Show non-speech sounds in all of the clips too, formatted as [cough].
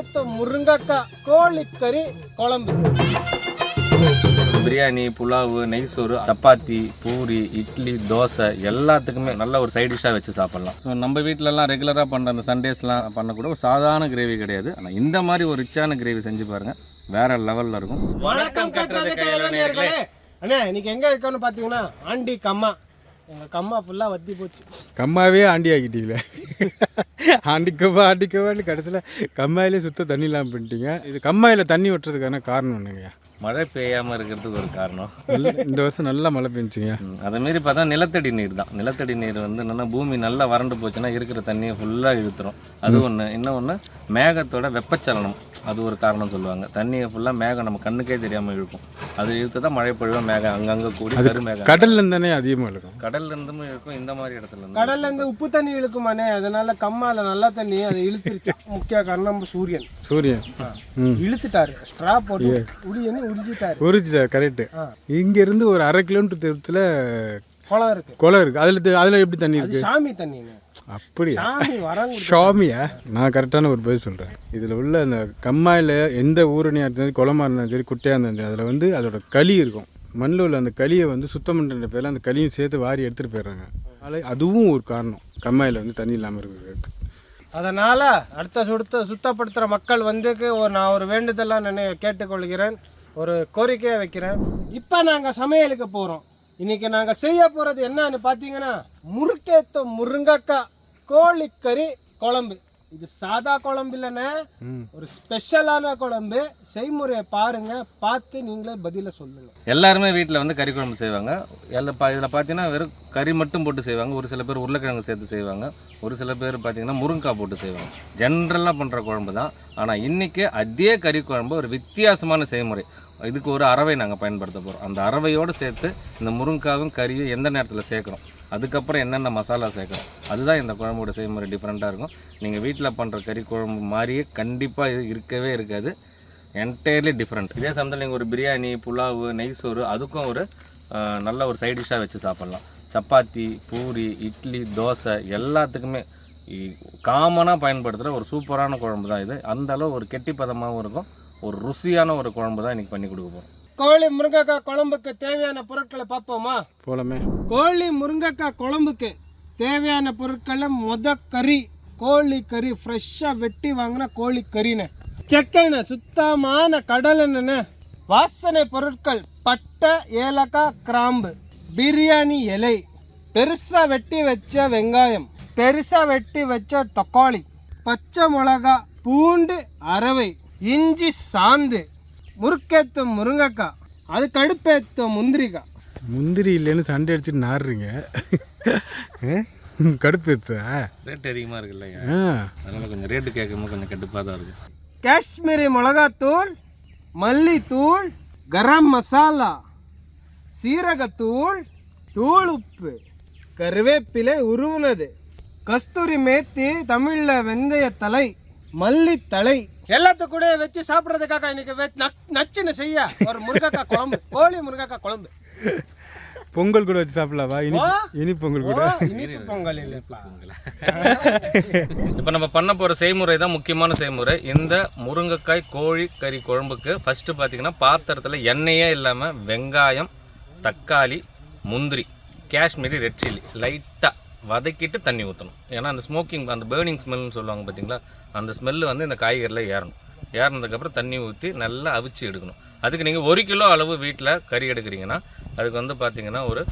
முறுக்கேத்த முருங்கக்காய் கோழிக்கறி குழம்பு. பிரியாணி புலாவு நெய் சோறு சப்பாத்தி பூரி இட்லி தோசை எல்லாத்துக்குமே நல்ல ஒரு சைட் டிஷ்ஷாக வச்சு சாப்பிட்லாம். ஸோ நம்ம வீட்டிலலாம் ரெகுலராக பண்ணுற அந்த சண்டேஸ்லாம் பண்ணக்கூட ஒரு சாதாரண கிரேவி கிடையாது. ஆனால் இந்த மாதிரி ஒரு ரிச்சான கிரேவி செஞ்சு பாருங்க. வேற லெவலில் இருக்கும். வணக்கம் கட்டுறது கையில நேர்களே அண்ணா இன்னைக்கு எங்க இருக்கோம்னு பாத்தீங்கன்னா ஆண்டி கம்மா. எங்க கம்மா ஃபுல்லா வத்தி போச்சு. கம்மாவே ஆண்டி ஆக்கிட்டீங்களே? ஆண்டிக்கவா ஆண்டிக்கவான்னு கடைசியில் கம்மாயிலே சுத்த தண்ணி இல்லாமல் பண்ணிட்டீங்க இது கம்மாயில் தண்ணி விட்டுறதுக்கான காரணம் என்னங்கய்யா மழை பெய்யாமல் இருக்கிறதுக்கு ஒரு காரணம். இந்த வருஷம் நல்லா மழை பெஞ்சுங்க. ம், அதே மாரி பார்த்தா நிலத்தடி நீர் தான். நிலத்தடி நீர் வந்து என்னன்னா பூமி நல்லா வறண்டு போச்சுன்னா இருக்கிற தண்ணியை ஃபுல்லாக இழுத்துரும். அது ஒன்று இன்னும் ஒன்று மேகத்தோட வெப்பச்சலனம். அது ஒரு காரணம் சொல்லுவாங்க. தண்ணியை ஃபுல்லாக மேகம் நம்ம கண்ணுக்கே தெரியாமல் இழுக்கும். அது இழுத்து தான் மழை பொழிவாக மேகம் அங்கங்கே கூடி கருமேகம். கடல்ல இருந்து தானே அதிகமாக இருக்கும் கடல்ல இருந்தும் இருக்கும் இந்த மாதிரி இடத்துல இருந்து கடல்ல இருந்து உப்பு தண்ணி இழுக்குமானே அதனால கம்மால நல்ல தண்ணி அதை இழுத்துருச்சு. [laughs] முக்கிய காரணம் நம்ம சூரியன். சூரியன். ம். இழுத்துட்டாரு. ஸ்ட்ரா போட்டு உடியன்னு உடிஞ்சிட்டாரு உறுதிச்சா கரெக்டு ஆ. இங்கேருந்து ஒரு அரை கிலோமீட்டர் தூரத்தில் குளம் இருக்கு. குளம் இருக்குது அதில் அதில் எப்படி தண்ணி அது இருக்குது சாமி தண்ணிங்க அப்படியா? ஷாமியா நான் கரெக்டான ஒரு பதில் சொல்கிறேன் இதில் உள்ள அந்த கம்மாயில் எந்த ஊரணியாக இருந்தாலும் குளமா இருந்தாலும் சரி குட்டையாக இருந்தாலும் சரி அதில் வந்து அதோட களி இருக்கும். மண்ணில் உள்ள அந்த களியை வந்து சுத்தம் பண்ணுற பேரில் அந்த களியும் சேர்த்து வாரி எடுத்துகிட்டு போயிடுறாங்க. அதனால அதுவும் ஒரு காரணம். கம்மாயில் வந்து தண்ணி இல்லாமல் இருக்கிறதுக்கு. அதனால அடுத்த சுத்த சுத்தப்படுத்துகிற மக்கள் வந்துக்கு ஒரு நான் ஒரு வேண்டுதலாக நினை கேட்டுக்கொள்கிறேன். ஒரு கோரிக்கையை வைக்கிறேன். இப்போ நாங்கள் சமையலுக்கு போகிறோம் இன்னைக்கு நாங்கள் செய்ய போகிறது என்னன்னு பார்த்தீங்கன்னா முறுக்கேத்த முருங்கக்காய் கோழிக்கறி குழம்பு. இது சாதா குழம்பு இல்லைண்ணே. ஒரு ஸ்பெஷலான குழம்பு. செய்முறையை பாருங்க. பார்த்து நீங்களே பதில சொல்லுங்க. எல்லாருமே வீட்டில் வந்து கறி குழம்பு செய்வாங்க. எல்லா பா இதில் பார்த்தீங்கன்னா வெறும் கறி மட்டும் போட்டு செய்வாங்க. ஒரு சில பேர் உருளைக்கிழங்கு சேர்த்து செய்வாங்க. ஒரு சில பேர் பார்த்தீங்கன்னா முருங்காய் போட்டு செய்வாங்க. ஜென்ரலாக பண்ணுற குழம்பு தான். ஆனால் இன்றைக்கி அதே கறி குழம்பு ஒரு வித்தியாசமான செய்முறை. இதுக்கு ஒரு அரவை நாங்கள் பயன்படுத்த போகிறோம் அந்த அரவையோடு சேர்த்து இந்த முருங்காவும் கறியும் எந்த நேரத்தில் சேர்க்குறோம் அதுக்கப்புறம் என்னென்ன மசாலா சேர்க்கணும்? அதுதான் இந்த குழம்போட செய்முறை டிஃப்ரெண்ட்டாக இருக்கும். நீங்கள் வீட்டில் பண்ணுற கறி குழம்பு மாதிரியே கண்டிப்பாக இது இருக்கவே இருக்காது. என்டையர்லி டிஃப்ரெண்ட் இதே சமயத்தில் நீங்கள் ஒரு பிரியாணி புலாவு நெய் சோறு அதுக்கும் ஒரு நல்ல ஒரு சைட் டிஷ்ஷாக வச்சு சாப்பிட்லாம். சப்பாத்தி பூரி இட்லி தோசை எல்லாத்துக்குமே காமனாக பயன்படுத்துகிற ஒரு சூப்பரான குழம்பு தான் இது. அந்த அளவு ஒரு கெட்டி பதமாகவும் இருக்கும். ஒரு ருசியான ஒரு குழம்பு தான் இன்றைக்கி பண்ணி கொடுக்க போகிறோம் கோழி முருங்கைக்காய் குழம்புக்கு தேவையான பொருட்களை பார்ப்போமா? போலமே. கோழி முருங்கைக்காய் குழம்புக்கு தேவையான பொருட்களை மொத கறி கோழி கறி ஃப்ரெஷ்ஷாக வெட்டி வாங்கின கோழி கறிண்ணே செக்கெண்ணெய் சுத்தமான கடலெண்ணெண்ணே வாசனை பொருட்கள் பட்டை ஏலக்காய் கிராம்பு பிரியாணி இலை பெருசாக வெட்டி வச்ச வெங்காயம் பெருசாக வெட்டி வச்ச தக்காளி பச்சை மிளகா பூண்டு அரவை இஞ்சி சாந்து முறுக்கேத்தும் முருங்கைக்காய் அது கடுப்பேத்தும் முந்திரிக்காய் முந்திரி இல்லைன்னு சண்டை அடிச்சுட்டு நாடுறீங்க கடுப்பு ஏத்தா? ரேட் அதிகமாக இருக்குல்லையா ஆ. அதனால் கொஞ்சம் ரேட்டு கேட்கும்போது கொஞ்சம் கடுப்பாக தான் இருக்குது காஷ்மீரி மிளகாத்தூள் மல்லித்தூள் கரம் மசாலா சீரகத்தூள் தூள் உப்பு. கருவேப்பிலை உருவுனது. கஸ்தூரி மேத்தி தமிழ்ல வெந்தய தலை மல்லித்தலை. எல்லாத்து கூட வச்சு சாப்பிட்றதுக்காக இன்னைக்கு நச்சுன்னு செய்ய ஒரு முருங்கைக்காய் குழம்பு கோழி முருங்கைக்காய் குழம்பு. பொங்கல் கூட வச்சு சாப்பிடலாவா இனி. இனி பொங்கல் கூட? இனிப்பு பொங்கல் இல்லைப்பா. இப்போ நம்ம பண்ண போகிற செய்முறை தான் முக்கியமான செய்முறை. இந்த முருங்கைக்காய் கோழி கறி குழம்புக்கு ஃபஸ்ட்டு பார்த்தீங்கன்னா பாத்திரத்தில் எண்ணெயே இல்லாமல் வெங்காயம் தக்காளி முந்திரி காஷ்மீரி ரெட் சில்லி. லைட்டாக வதக்கிட்டு தண்ணி ஊற்றணும் ஏன்னா அந்த ஸ்மோக்கிங் அந்த பேர்னிங் ஸ்மெல்னு சொல்லுவாங்க பார்த்தீங்களா அந்த ஸ்மெல்லு வந்து இந்த காய்கறியில் ஏறணும். ஏறினதுக்கப்புறம் தண்ணி ஊற்றி நல்லா அவிச்சு எடுக்கணும். அதுக்கு நீங்கள் ஒரு கிலோ அளவு வீட்டில் கறி எடுக்கிறீங்கன்னா அதுக்கு வந்து பார்த்தீங்கன்னா ஒரு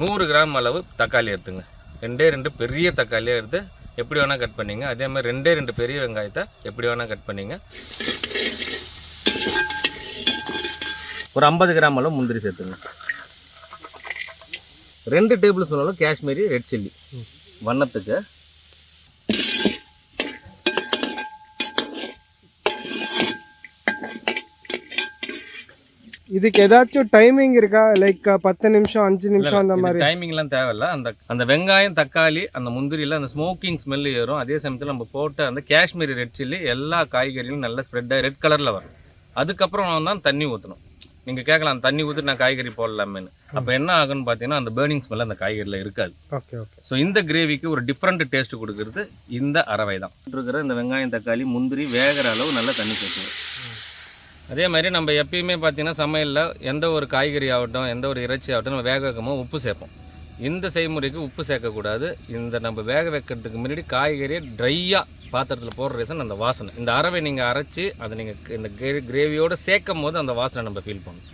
நூறு கிராம் அளவு தக்காளி எடுத்துங்க. ரெண்டே ரெண்டு பெரிய தக்காளியாக எடுத்து எப்படி வேணால் கட் பண்ணிங்க. அதே மாதிரி ரெண்டே ரெண்டு பெரிய வெங்காயத்தை எப்படி வேணால் கட் பண்ணிங்க. ஒரு ஐம்பது கிராம் அளவு முந்திரி சேர்த்துங்க. ரெண்டு டேபிள் ஸ்பூன் அளவு காஷ்மீரி ரெட் சில்லி. வண்ணத்துக்கு இதுக்கு ஏதாச்சும் டைமிங் இருக்கா? லைக் பத்து நிமிஷம் அஞ்சு நிமிஷம் அந்த மாதிரி? டைமிங்லாம் தேவையில்ல. அந்த அந்த வெங்காயம் தக்காளி அந்த முந்திரியில் அந்த ஸ்மோக்கிங் ஸ்மெல் ஏறும். அதே சமயத்தில் நம்ம போட்ட அந்த காஷ்மீரி ரெட் சில்லி எல்லா காய்கறிகளும் நல்லா ஸ்ப்ரெட் ஆகி ரெட் கலரில் வரும். அதுக்கப்புறம் தான் தண்ணி ஊற்றணும் நீங்கள் கேட்கலாம் தண்ணி ஊற்றி நான் காய்கறி போடலாமேன்னு. அப்போ என்ன ஆகுன்னு பார்த்தீங்கன்னா அந்த பேர்னிங் ஸ்மெல் அந்த காய்கறியில் இருக்காது. ஓகே ஓகே ஸோ இந்த கிரேவிக்கு ஒரு டிஃப்ரெண்ட் டேஸ்ட் கொடுக்கறது இந்த அரவை தான். இருக்கிற இந்த வெங்காயம் தக்காளி முந்திரி வேகிற அளவு நல்லா தண்ணி சேர்த்துக்கணும். அதே மாதிரி நம்ம எப்பயுமே பார்த்தீங்கன்னா சமையலில் எந்த ஒரு காய்கறி ஆகட்டும் எந்த ஒரு இறைச்சி ஆகட்டும் நம்ம வேக வைக்கும்போது உப்பு சேர்ப்போம். இந்த செய்முறைக்கு உப்பு சேர்க்கக்கூடாது இந்த நம்ம வேக வைக்கிறதுக்கு முன்னாடி காய்கறியை ட்ரையாக பாத்திரத்தில் போடுற ரீசன் அந்த வாசனை. இந்த அரவை நீங்கள் அரைச்சி அதை நீங்கள் இந்த கிரே கிரேவியோடு சேர்க்கும் போது அந்த வாசனை நம்ம ஃபீல் பண்ணணும்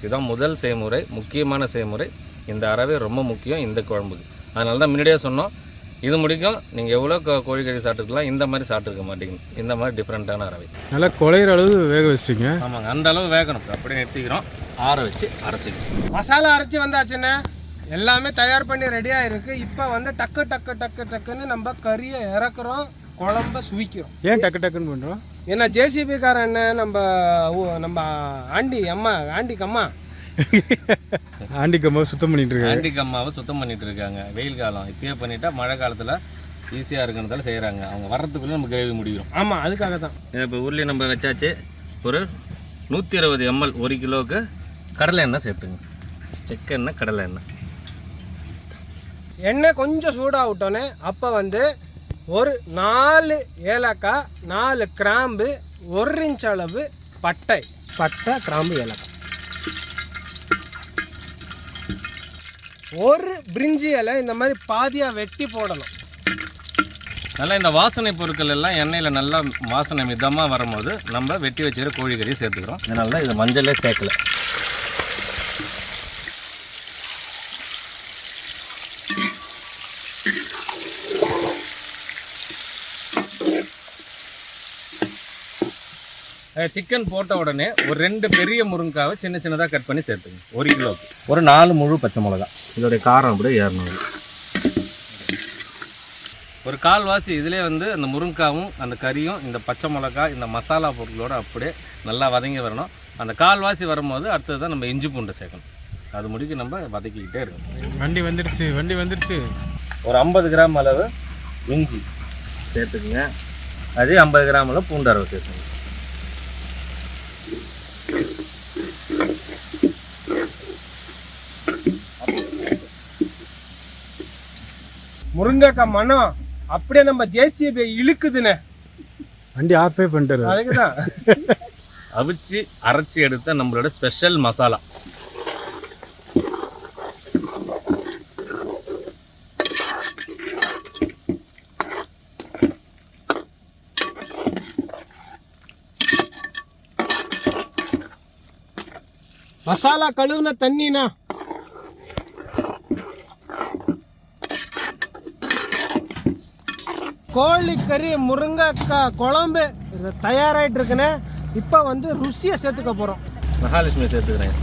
இதுதான் முதல் செய்முறை முக்கியமான செய்முறை. இந்த அறவை ரொம்ப முக்கியம் இந்த குழம்புக்கு. அதனால தான் முன்னாடியே சொன்னோம் இது முடிக்கும். நீங்கள் எவ்வளோ கோ- கோழிக்கறி சாப்பிட்டுக்கலாம் இந்த மாதிரி சாப்பிட்ருக்க மாட்டீங்க. இந்த மாதிரி டிஃப்ரெண்ட்டான அரவை நல்லா குழையிற அளவு வேக வச்சிட்டிங்க. ஆமாங்க அந்த அளவு வேகணும். அப்படியே நிறுத்திக்கிறோம். ஆற வச்சு அரைச்சிக்கணும் மசாலா அரைச்சி வந்தாச்சுண்ணே எல்லாமே தயார் பண்ணி ரெடியாக இருக்குது இப்போ வந்து டக்கு டக்கு டக்கு டக்குன்னு நம்ம கறியை இறக்குறோம். குழம்ப சுவிக்கிறோம். ஏன் டக்கு டக்குன்னு பண்ணுறோம் ஏன்னா ஜேசிபி காரன் என்ன நம்ம நம்ம ஆண்டி அம்மா ஆண்டிக்கு அம்மா ஆண்டிக்கம்மா சுத்தம் பண்ணிட்டு இருக்காரு ஆண்டி கம்மாவை சுத்தம் பண்ணிட்டு இருக்காங்க. வெயில் காலம். இப்பயே பண்ணிட்டா மழை காலத்தில் ஈஸியாக இருக்கிறதால செய்கிறாங்க அவங்க வர்றதுக்குள்ளே நம்ம கிரேவி முடிக்கிறோம் ஆமாம் அதுக்காக தான். இப்போ உருளி நம்ம வச்சாச்சு. ஒரு நூற்றி இருபது எம்எல் ஒரு கிலோவுக்கு கடலை எண்ணெய் சேர்த்துங்க. செக்க எண்ணெய் கடலை எண்ணெய். எண்ணெய் கொஞ்சம் சூடாகட்டோன்னே அப்போ வந்து ஒரு நாலு ஏலக்காய் நாலு கிராம்பு ஒரு இன்ச் அளவு பட்டை. பட்டை கிராம்பு ஏலக்காய். ஒரு பிரிஞ்சி இலை இந்த மாதிரி பாதியாக வெட்டி போடணும். நல்லா இந்த வாசனை பொருட்கள் எல்லாம் எண்ணெயில் நல்லா வாசனை மிதமாக வரும்போது நம்ம வெட்டி வச்சுக்கிற கோழிக்கறியை சேர்த்துக்கிறோம். இதனால தான் இது மஞ்சளே சேர்க்கல. சிக்கன் போட்ட உடனே ஒரு ரெண்டு பெரிய முருங்காவை சின்ன சின்னதாக கட் பண்ணி சேர்த்துங்க ஒரு கிலோவுக்கு ஒரு நாலு முழு பச்சை மிளகா. இதோடைய காரம் அப்படியே ஏறணும். ஒரு கால்வாசி இதிலே வந்து அந்த முருங்காவும் அந்த கறியும் இந்த பச்சை மிளகா இந்த மசாலா பொருட்களோட அப்படியே நல்லா வதங்கி வரணும். அந்த கால்வாசி வரும்போது அடுத்தது தான் நம்ம இஞ்சி பூண்டை சேர்க்கணும். அது முடிக்க நம்ம வதக்கிக்கிட்டே இருக்கணும். வண்டி வந்துருச்சு வண்டி வந்துருச்சு. ஒரு ஐம்பது கிராம் அளவு இஞ்சி சேர்த்துக்குங்க. அதே ஐம்பது கிராம் அளவு பூண்டு அரவை சேர்த்துங்க முருங்கைக்காய் மனம் அப்படியே நம்ம ஜேசிபி இழுக்குதுண்ணே வண்டி ஆஃபே பண்ணிட்டாரு. அதுக்கு தான் அவிச்சு அரைச்சி எடுத்த நம்மளோட ஸ்பெஷல் மசாலா மசாலா கழுவுன தண்ணினா. கோழிக்கறி முருங்கைக்காய் குழம்பு இது தயாராகிட்டு இருக்குண்ணே இப்போ வந்து ருசியை சேர்த்துக்க போகிறோம் மகாலட்சுமி சேர்த்துக்கிறேன்.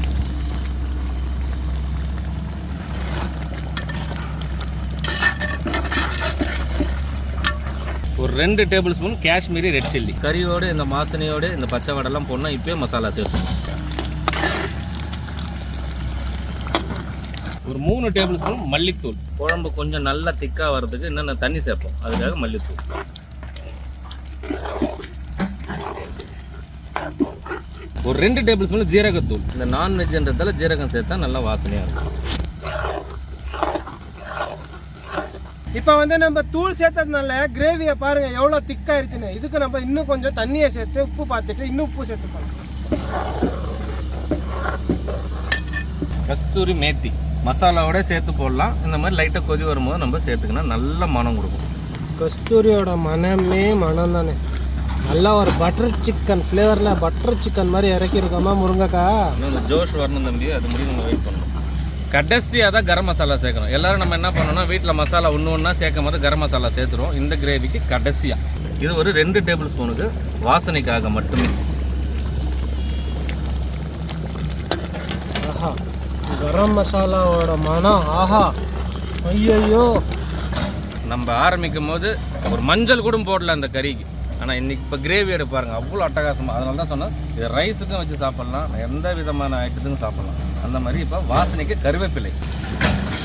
ஒரு ரெண்டு tablespoon Kashmiri red chilli. கறியோடு இந்த வாசனையோடு இந்த பச்சை வடைலாம் போடணும் இப்போயே மசாலா சேர்க்கணும் ஒரு மூணு டேபிள் ஸ்பூன் மல்லித்தூள். குழம்பு கொஞ்சம் நல்லா திக்காக வர்றதுக்கு இன்னும் தண்ணி சேர்ப்போம். அதுக்காக மல்லித்தூள். ஒரு ரெண்டு டேபிள் ஸ்பூன் ஜீரகத்தூள். இந்த நான்வெஜ்ன்றதால ஜீரகம் சேர்த்தா நல்லா வாசனையாக இருக்கும். இப்போ வந்து நம்ம தூள் சேர்த்ததுனால கிரேவியை பாருங்க எவ்வளோ திக்காயிருச்சுன்னு இதுக்கு நம்ம இன்னும் கொஞ்சம் தண்ணியை சேர்த்து உப்பு பார்த்துட்டு இன்னும் உப்பு சேர்த்துக்கலாம். கஸ்தூரி மேத்தி. மசாலாவோட சேர்த்து போடலாம். இந்த மாதிரி லைட்டாக கொதி வரும்போது நம்ம சேர்த்துக்கணும் நல்ல மனம் கொடுக்கும். கஸ்தூரியோட மனமே மனம் தானே? நல்லா ஒரு பட்டர் சிக்கன் ஃப்ளேவரில் பட்டர் சிக்கன் மாதிரி இறக்கியிருக்கோமா முருங்கைக்காய் ஜோஷ் வரணும் தம்பி அது முடியும் நம்ம வெயிட் பண்ணணும். கடைசியாக தான் கரம் மசாலா சேர்க்கணும். எல்லாரும் நம்ம என்ன பண்ணோம்னா வீட்டில் மசாலா ஒன்று ஒன்றா சேர்க்கும் போது கரம் மசாலா சேர்த்துருவோம். இந்த கிரேவிக்கு கடைசியாக இது ஒரு ரெண்டு டேபிள் ஸ்பூனுக்கு வாசனைக்காக மட்டுமே. ஆஹா. கரம் மசாலாவோட மனம் ஆஹா. ஐயையோ. நம்ம ஆரம்பிக்கும் போது ஒரு மஞ்சள் கூட போடல அந்த கறிக்கு. ஆனால் இன்னைக்கு இப்போ கிரேவி எடுப்பாருங்க அவ்வளோ அட்டகாசமாக அதனால தான் சொன்னேன் இது ரைஸுக்கும் வச்சு சாப்பிட்லாம் எந்த விதமான ஐட்டத்துக்கும் சாப்பிட்லாம். அந்த மாதிரி இப்போ வாசனைக்கு கருவேப்பிலை.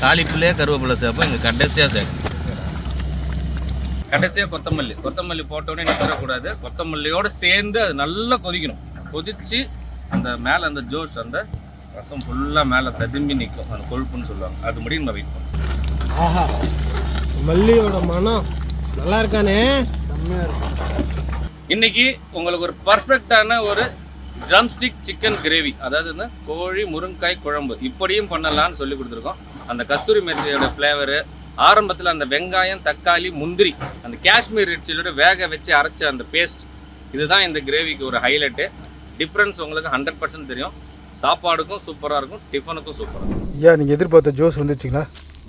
தாளிப்புலேயே கருவேப்பிலை சேர்ப்போம் இங்கே கடைசியாக சேர்க்கும். கடைசியாக கொத்தமல்லி. கொத்தமல்லி போட்டோடனே உடனே தரக்கூடாது. கொத்தமல்லியோடு சேர்ந்து அது நல்லா கொதிக்கணும். கொதித்து அந்த மேலே அந்த ஜோஷ் அந்த ரசம் ஃபுல்லாக மேலே ததும்பி நிற்கும் அந்த கொழுப்புன்னு சொல்லுவாங்க. அது முடியும் நம்ம வெயிட் பண்ணுவோம் ஆஹா. மல்லியோட மனம் நல்லா இருக்கானே? செம்மையா இருக்கும் இன்னைக்கு உங்களுக்கு ஒரு பர்ஃபெக்டான ஒரு ட்ரம்ஸ்டிக் சிக்கன் கிரேவி அதாவது இந்த கோழி முருங்காய் குழம்பு. இப்படியும் பண்ணலாம்னு சொல்லி கொடுத்துருக்கோம். அந்த கஸ்தூரி மெத்தியோட ஃப்ளேவரு ஆரம்பத்தில் அந்த வெங்காயம் தக்காளி முந்திரி அந்த காஷ்மீர் ரெட் வேக வச்சு அரைச்ச அந்த பேஸ்ட் இதுதான் இந்த கிரேவிக்கு ஒரு ஹைலைட்டு டிஃப்ரென்ஸ் உங்களுக்கு ஹண்ட்ரட் பர்சன்ட் தெரியும். சாப்பாடுக்கும் சூப்பராக இருக்கும் டிஃபனுக்கும் சூப்பராக இருக்கும். ஐயா நீங்கள் எதிர்பார்த்த ஜோஸ் வந்துச்சுங்களா?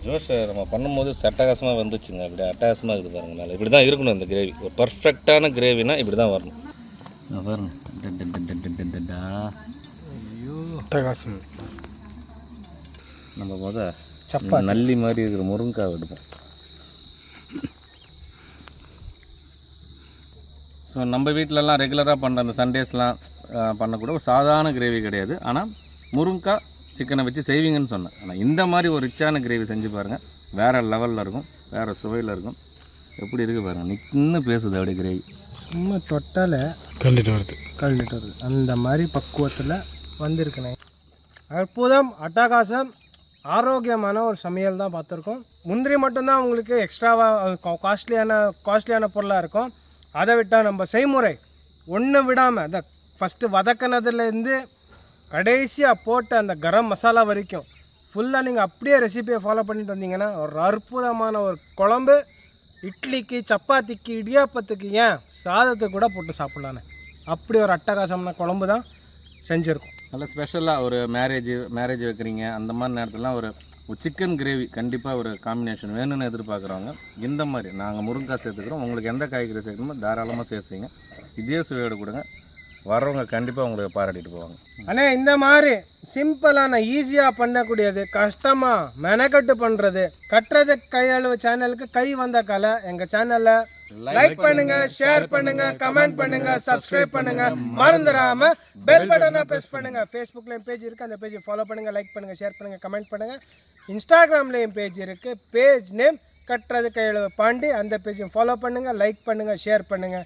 ஜோஷ் நம்ம பண்ணும்போது அட்டகாசமாக வந்துச்சுங்க. இப்படி அட்டகாசமாக இருக்குது பாருங்க மேலே. இப்படி தான் இருக்கணும் இந்த கிரேவி ஒரு பர்ஃபெக்டான கிரேவினா இப்படி தான் வரணும். பாருங்க. அட்டகாசம். நம்ம முத நல்லி மாதிரி இருக்கிற முருங்காய் எடுப்போம் ஸோ நம்ம வீட்டிலலாம் ரெகுலராக பண்ணுற அந்த சண்டேஸ்லாம் பண்ணக்கூட ஒரு சாதாரண கிரேவி கிடையாது. ஆனால் முருங்காய் சிக்கனை வச்சு செய்வீங்கன்னு சொன்னேன். ஆனால் இந்த மாதிரி ஒரு ரிச்சான கிரேவி செஞ்சு பாருங்கள் வேறு லெவலில் இருக்கும். வேறு சுவையில் இருக்கும். எப்படி இருக்குது பாருங்கள் நின்று பேசுது அப்படியே கிரேவி சும்மா தொட்டால கண்டிட்டு வருது. கழனிட்டு வருது. அந்த மாதிரி பக்குவத்தில் வந்திருக்கனே அற்புதம் அட்டகாசம் ஆரோக்கியமான ஒரு சமையல் தான் பார்த்துருக்கோம். முந்திரி மட்டும்தான் உங்களுக்கு எக்ஸ்ட்ராவாக காஸ்ட்லியான காஸ்ட்லியான பொருளாக இருக்கும். அதை விட்டால் நம்ம செய்முறை ஒன்று விடாமல் அந்த ஃபஸ்ட்டு வதக்கினதுலேருந்து கடைசியாக போட்ட அந்த கரம் மசாலா வரைக்கும் ஃபுல்லாக நீங்கள் அப்படியே ரெசிபியை ஃபாலோ பண்ணிட்டு வந்தீங்கன்னா ஒரு அற்புதமான ஒரு குழம்பு இட்லிக்கு சப்பாத்திக்கு இடியாப்பத்துக்கு ஏன் சாதத்துக்கு கூட போட்டு சாப்பிட்லான்னு. அப்படி ஒரு அட்டகாசமான குழம்பு தான் செஞ்சுருக்கோம். நல்ல ஸ்பெஷலாக ஒரு மேரேஜ் மேரேஜ் வைக்கிறீங்க. அந்த மாதிரி நேரத்துலலாம் ஒரு சிக்கன் கிரேவி கண்டிப்பாக ஒரு காம்பினேஷன் வேணும்னு எதிர்பார்க்குறவங்க இந்த மாதிரி நாங்கள் முருங்காய் சேர்த்துக்கிறோம். உங்களுக்கு எந்த காய்கறி சேர்க்கணுமோ தாராளமாக சேர்த்துங்க. இதே சுவையோடு கொடுங்க. வர்றவங்க கண்டிப்பாக உங்களுக்கு பாராட்டிட்டு போவாங்க. அண்ணே இந்த மாதிரி சிம்பிளான ஈஸியாக பண்ணக்கூடியது கஷ்டமாக மெனக்கட்டு பண்ணுறது கட்டுறது கையளவு சேனலுக்கு கை வந்த கலை. எங்கள் சேனலில் லைக் பண்ணுங்க ஷேர் பண்ணுங்க கமெண்ட் பண்ணுங்க சப்ஸ்கிரைப் பண்ணுங்க. மறந்துடாம பெல் பட்டனை ப்ரெஸ் பண்ணுங்க. ஃபேஸ்புக்லயும் பேஜ் இருக்கு அந்த பேஜை ஃபாலோ பண்ணுங்க லைக் பண்ணுங்க ஷேர் பண்ணுங்க கமெண்ட் பண்ணுங்க. இன்ஸ்டாகிராம்லேயும் பேஜ் இருக்கு. பேஜ் நேம் கட்டுறது கையளவு பாண்டி அந்த பேஜையும் ஃபாலோ பண்ணுங்க லைக் பண்ணுங்க ஷேர் பண்ணுங்க.